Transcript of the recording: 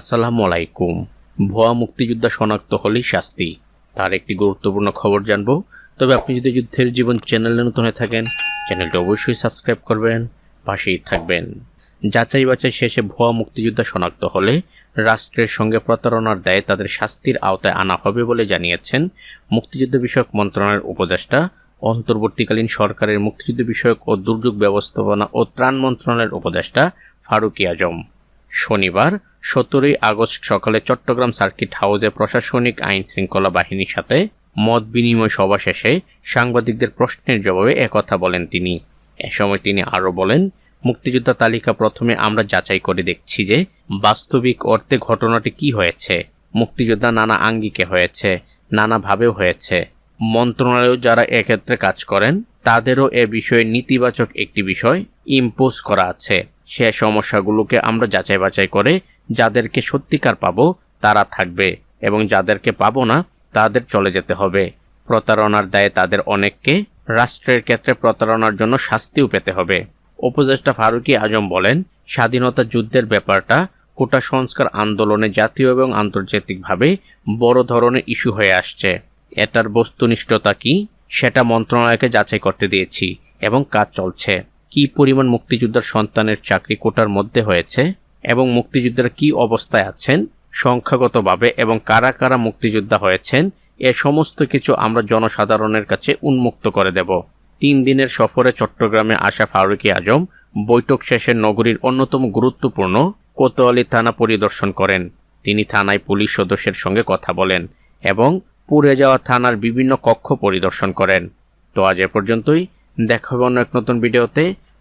আসসালামু আলাইকুম ভুয়া মুক্তিযোদ্ধা শনাক্ত হলেই শাস্তি। তার একটি গুরুত্বপূর্ণ খবর জানব। তবে আপনি যদি যুদ্ধের জীবন চ্যানেলে নতুন হয়ে থাকেন, চ্যানেলটি অবশ্যই সাবস্ক্রাইব করবেন, পাশেই থাকবেন। যাচাই বাছাই শেষে ভুয়া মুক্তিযোদ্ধা শনাক্ত হলে রাষ্ট্রের সঙ্গে প্রতারণার দায়ে তাদের শাস্তির আওতায় আনা হবে বলে জানিয়েছেন মুক্তিযুদ্ধ বিষয়ক মন্ত্রণালয়ের উপদেষ্টা, অন্তর্বর্তীকালীন সরকারের মুক্তিযুদ্ধ বিষয়ক ও দুর্যোগ ব্যবস্থাপনা ও ত্রাণ মন্ত্রণালয়ের উপদেষ্টা ফারুকি আজম। শনিবার সতেরোই আগস্ট সকালে চট্টগ্রাম সার্কিট হাউসে প্রশাসনিক আইন শৃঙ্খলা বাহিনীর সাথে মত বিনিময় সভা শেষে সাংবাদিকদের প্রশ্নের জবাবে একথা বলেন তিনি। এ সময় তিনি আরও বলেন, মুক্তিযোদ্ধা তালিকা প্রথমে আমরা যাচাই করে দেখছি যে বাস্তবিক অর্থে ঘটনাটি কি হয়েছে, মুক্তিযোদ্ধা নানা আঙ্গিকে হয়েছে নানাভাবেও হয়েছে। মন্ত্রণালয়েও যারা এক্ষেত্রে কাজ করেন, তাদেরও এ বিষয়ে নেতিবাচক একটি বিষয় ইম্পোজ করা আছে। সে সমস্যাগুলোকে আমরা যাচাই বাছাই করে যাদেরকে সত্যিকার পাবো, তারা থাকবে এবং যাদেরকে পাবো না, তাদের চলে যেতে হবে। প্রতারণার দায়ে তাদের অনেককে রাষ্ট্রের ক্ষেত্রে প্রতারণার জন্য শাস্তিও পেতে হবে। উপদেষ্টা ফারুকি আজম বলেন, স্বাধীনতা যুদ্ধের ব্যাপারটা কোটা সংস্কার আন্দোলনে জাতীয় এবং আন্তর্জাতিকভাবে বড় ধরনের ইস্যু হয়ে আসছে। এটার বস্তুনিষ্ঠতা কি? সেটা মন্ত্রণালয়কে যাচাই করতে দিয়েছি এবং কাজ চলছে। কি পরিমাণ মুক্তিযোদ্ধার সন্তানের চাকরি কোটার মধ্যে হয়েছে এবং মুক্তিযোদ্ধারা কি অবস্থায় আছেন, সংখ্যাগতভাবে এবং কারা কারা মুক্তিযোদ্ধা হয়েছেন, এ সমস্ত কিছু আমরা জনসাধারণের কাছে উন্মুক্ত করে দেব। তিন দিনের সফরে চট্টগ্রামে আসা ফারুকি আজম বৈঠক শেষে নগরীর অন্যতম গুরুত্বপূর্ণ কোতোয়ালি থানা পরিদর্শন করেন। তিনি থানায় পুলিশ সদস্যের সঙ্গে কথা বলেন এবং পুড়ে যাওয়া থানার বিভিন্ন কক্ষ পরিদর্শন করেন। তো আজ এ পর্যন্তই। দেখা হবে অন্য এক নতুন ভিডিওতে।